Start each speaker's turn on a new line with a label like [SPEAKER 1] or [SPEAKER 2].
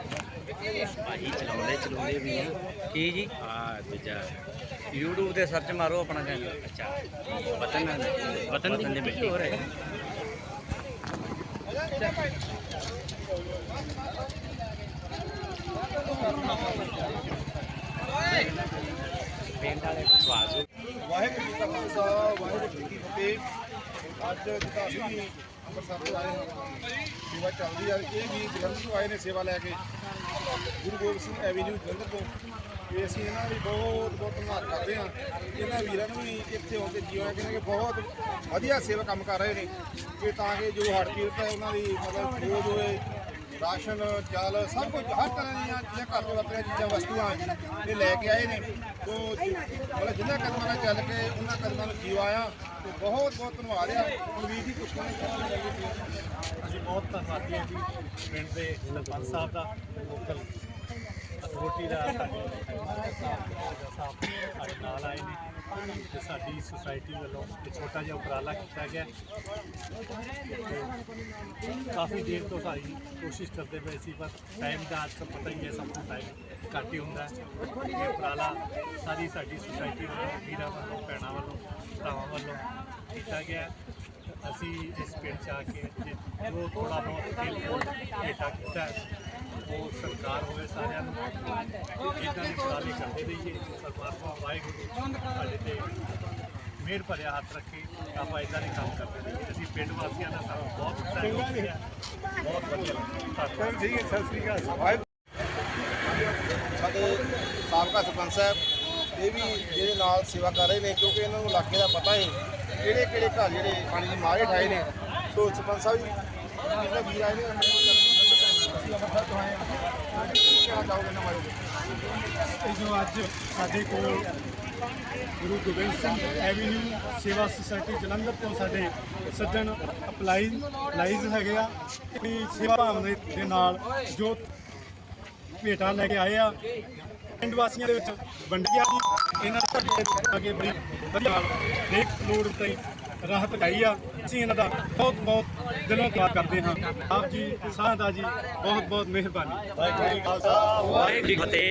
[SPEAKER 1] ਭਾਈ ਚਲਾਉਂਦੇ ਚਲਾਉਂਦੇ ਵੀ ਆ ਕੀ ਜੀ? ਆ ਦੂਜਾ। YouTube ਤੇ ਸਰਚ ਮਾਰੋ ਆਪਣਾ ਚੈਨਲ ਅੱਛਾ। ਵਤਨ ਵਤਨ ਦੀ ਮਿੱਟੀ। ਹੋ ਰਿਹਾ
[SPEAKER 2] ਵਾਹਿਗੁਰੂ ਜੀ ਕਾ ਖਾਲਸਾ ਵਾਹਿਗੁਰੂ ਜੀ ਕੀ ਫਤਿਹ ਅੱਜ ਜਿੱਦਾਂ ਅਸੀਂ ਵੀ ਅੰਮ੍ਰਿਤਸਰ ਤੋਂ ਆਏ ਹਾਂ ਸੇਵਾ ਚੱਲਦੀ ਆ, ਇਹ ਵੀ ਜਲੰਧਰ ਤੋਂ ਆਏ ਨੇ ਸੇਵਾ ਲੈ ਕੇ। ਗੁਰੂ ਗੋਬਿੰਦ ਸਿੰਘ ਐਵੀਨਿਊ ਜਲੰਧਰ ਤੋਂ। ਤੇ ਅਸੀਂ ਇਹਨਾਂ ਦੀ ਬਹੁਤ ਬਹੁਤ ਧੰਨਵਾਦ ਕਰਦੇ ਹਾਂ। ਇਹਨਾਂ ਵੀਰਾਂ ਨੂੰ ਵੀ ਇੱਥੇ ਆਉਣ ਤੇ ਜੀਵਨ ਕਹਿੰਦੇ ਕਿ ਬਹੁਤ ਵਧੀਆ ਸੇਵਾ ਕੰਮ ਕਰ ਰਹੇ ਨੇ। ਕਿ ਤਾਂ ਕਿ ਜੋ ਹੜ੍ਹ ਪੀੜਤ ਹੈ, ਉਹਨਾਂ ਦੀ ਮਤਲਬ ਖੋਜ ਹੋਏ ਰਾਸ਼ਨ, ਚਾਲ, ਸਭ ਕੁਝ, ਹਰ ਤਰ੍ਹਾਂ ਦੀਆਂ ਚੀਜ਼ਾਂ, ਘਰ ਦੇ ਵਰਤੀਆਂ ਚੀਜ਼ਾਂ, ਵਸਤੂਆਂ ਇਹ ਲੈ ਕੇ ਆਏ ਨੇ। ਤੋਂ ਮਤਲਬ ਜਿੰਨਾ ਕਦਮਾਂ ਨਾਲ ਚੱਲ ਕੇ, ਉਹਨਾਂ ਕਦਮਾਂ ਨੂੰ ਜੀਵ ਆਇਆ। ਤੇ ਬਹੁਤ ਬਹੁਤ ਧੰਨਵਾਦ ਆ। ਕੁਲਵੀਰ ਜੀ, ਕੁਛ ਕਹਿਣਾ
[SPEAKER 3] ਬਹੁਤ ਧੰਨਵਾਦੀ ਹਾਂ ਜੀ। ਪਿੰਡ ਦੇ ਸਰਪੰਚ ਸਾਹਿਬ ਦਾ, ਲੋਕਲ ਅਥਾਰਟੀ ਦਾ, ਸਾਡੇ ਸਾਹਿਬ ਸਾਡੇ ਨਾਲ ਆਏ ਨੇ। ਤੇ ਸਾਡੀ ਸੁਸਾਇਟੀ ਵੱਲੋਂ ਇੱਕ ਛੋਟਾ ਜਿਹਾ ਉਪਰਾਲਾ ਕੀਤਾ ਗਿਆ। ਤੇ ਕਾਫੀ ਦੇਰ ਤੋਂ ਸਾਡੀ ਕੋਸ਼ਿਸ਼ ਕਰਦੇ ਪਏ ਸੀ, ਪਰ ਟਾਈਮ ਦਾ ਅੱਜ ਕੱਲ੍ਹ ਪਤਾ ਹੀ ਹੈ, ਸਭ ਨੂੰ ਟਾਈਮ ਘੱਟ ਹੀ ਹੁੰਦਾ ਇਹ ਉਪਰਾਲਾ ਸਾਰੀ ਸਾਡੀ ਸੁਸਾਇਟੀ ਵੱਲੋਂ, ਵੀਰਾਂ ਵੱਲੋਂ, ਭੈਣਾਂ ਵੱਲੋਂ, ਭਰਾਵਾਂ ਵੱਲੋਂ ਕੀਤਾ ਗਿਆ। ਅਸੀਂ ਇਸ ਪਿੰਡ 'ਚ ਆ ਕੇ ਜੇ ਜੋ ਥੋੜਾ ਬਹੁਤ ਕੋਲ ਹੇਠਾਂ ਕੀਤਾ ਹੈ, ਉਹ ਸਰਕਾਰ ਹੋਵੇ ਸਾਰਿਆਂ ਨੂੰ ਇਦਾਂ ਦੀ ਉਪਰਾਲੇ ਕਰਦੇ ਰਹੀਏ ਪਰਮਾਤਮਾ ਵਾਹਿਗੁਰੂ ਸਾਡੇ ਤੇ ਮਿਹਰ ਭਰਿਆ ਹੱਥ ਰੱਖੇ ਆਪਾਂ ਇਦਾਂ ਦੇ ਕੰਮ ਕਰਦੇ ਰਹੀਏ। ਅਸੀਂ ਪਿੰਡ ਵਾਸੀਆਂ ਦਾ ਸਾਨੂੰ ਬਹੁਤ ਸਹਿਯੋਗ ਮਿਲਿਆ। ਬਹੁਤ ਵਧੀਆ। ਧੰਨਵਾਦ।
[SPEAKER 2] ਠੀਕ ਹੈ ਸਤਿ ਸ੍ਰੀ ਅਕਾਲ। ਸਾਡੇ ਸਾਬਕਾ ਸਰਪੰਚ ਸਾਹਿਬ ਇਹ ਵੀ ਜਿਹਦੇ ਨਾਲ ਸੇਵਾ ਕਰ ਰਹੇ ਨੇ ਕਿਉਂਕਿ ਇਹਨਾਂ ਨੂੰ ਇਲਾਕੇ ਦਾ ਪਤਾ ਹੈ ਕਿਹੜੇ ਕਿਹੜੇ ਘਰ ਜਿਹੜੇ ਪਾਣੀ ਦੀ ਮਾਰ ਠਾਏ ਨੇ? ਸੋ ਸਰਪੰਚ ਸਾਹਿਬ ਜੀ ਜਿਹੜਾ ਵੀਰ ਆਏ ਨੇ?
[SPEAKER 3] ਜੋ ਅੱਜ ਸਾਡੇ ਕੋਲ ਗੁਰੂ ਗੋਬਿੰਦ ਸਿੰਘ ਐਵੀਨਿਊ ਸੇਵਾ ਸੁਸਾਇਟੀ ਜਲੰਧਰ ਤੋਂ ਸਾਡੇ ਸੱਜਣ ਅਪਲਾਈ ਅਪਲਾਈਜ਼ ਹੈਗੇ ਆ। ਇਹ ਸੇਵਾ ਭਾਵਨਾ ਦੇ ਨਾਲ ਜੋ ਭੇਟਾਂ ਲੈ ਕੇ ਆਏ ਆ। ਪਿੰਡ ਵਾਸੀਆਂ ਦੇ ਵਿੱਚ ਵੰਡੀਆਂ ਦੀ ਇਹਨਾਂ ਦਾ ਸਾਡੇ ਅੱਗੇ ਬੜੀ ਵਧੀਆ ਨਾਲ ਲੋੜ ਤੇ ਰਾਹਤ ਆਈ ਆ। ਅਸੀਂ ਇਹਨਾਂ ਦਾ ਬਹੁਤ ਬਹੁਤ ਦਿਲੋਂ ਧੰਨਵਾਦ ਕਰਦੇ ਹਾਂ। ਆਪ ਜੀ, ਸ਼ਾਹ ਦਾ ਜੀ, ਬਹੁਤ ਬਹੁਤ ਮਿਹਰਬਾਨੀ।
[SPEAKER 1] ਵਾਹਿਗੁਰੂ ਜੀ ਕੀ ਫਤਿਹ।